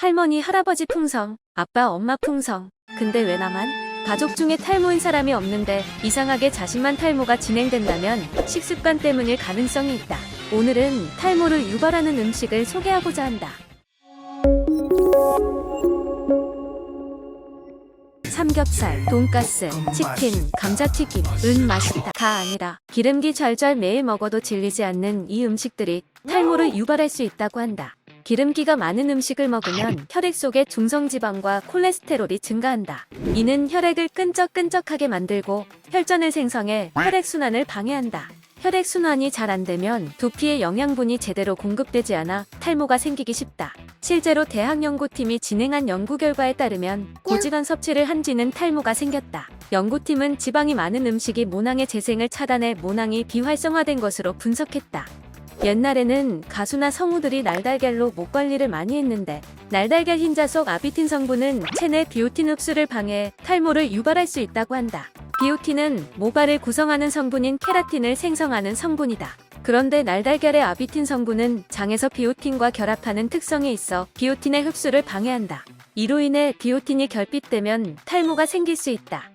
할머니, 할아버지 풍성, 아빠, 엄마 풍성. 근데 왜 나만? 가족 중에 탈모인 사람이 없는데 이상하게 자신만 탈모가 진행된다면 식습관 때문일 가능성이 있다. 오늘은 탈모를 유발하는 음식을 소개하고자 한다. 삼겹살, 돈가스, 치킨, 감자튀김, 은 맛있다. 가 아니라 기름기 잘잘 매일 먹어도 질리지 않는 이 음식들이 탈모를 유발할 수 있다고 한다. 기름기가 많은 음식을 먹으면 혈액 속의 중성지방과 콜레스테롤이 증가한다. 이는 혈액을 끈적끈적하게 만들고 혈전을 생성해 혈액순환을 방해한다. 혈액순환이 잘 안 되면 두피에 영양분이 제대로 공급되지 않아 탈모가 생기기 쉽다. 실제로 대학 연구팀이 진행한 연구 결과에 따르면 고지간 섭취를 한 뒤는 탈모가 생겼다. 연구팀은 지방이 많은 음식이 모낭의 재생을 차단해 모낭이 비활성화된 것으로 분석했다. 옛날에는 가수나 성우들이 날달걀로 목 관리를 많이 했는데 날달걀 흰자 속 아비틴 성분은 체내 비오틴 흡수를 방해 탈모를 유발할 수 있다고 한다. 비오틴은 모발을 구성하는 성분인 케라틴을 생성하는 성분이다. 그런데 날달걀의 아비틴 성분은 장에서 비오틴과 결합하는 특성이 있어 비오틴의 흡수를 방해한다. 이로 인해 비오틴이 결핍되면 탈모가 생길 수 있다.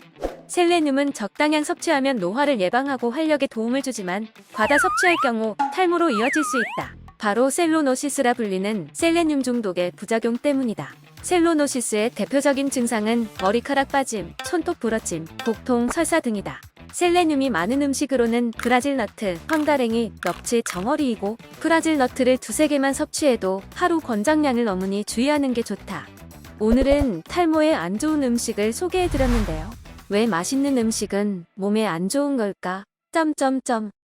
셀레늄은 적당량 섭취하면 노화를 예방하고 활력에 도움을 주지만 과다 섭취할 경우 탈모로 이어질 수 있다. 바로 셀로노시스라 불리는 셀레늄 중독의 부작용 때문이다. 셀로노시스의 대표적인 증상은 머리카락 빠짐, 손톱 부러짐, 복통, 설사 등이다. 셀레늄이 많은 음식으로는 브라질 너트, 황다랭이, 엽치, 정어리이고 브라질 너트를 두세 개만 섭취해도 하루 권장량을 넘으니 주의하는 게 좋다. 오늘은 탈모에 안 좋은 음식을 소개해드렸는데요. 왜 맛있는 음식은 몸에 안 좋은 걸까? 점점점.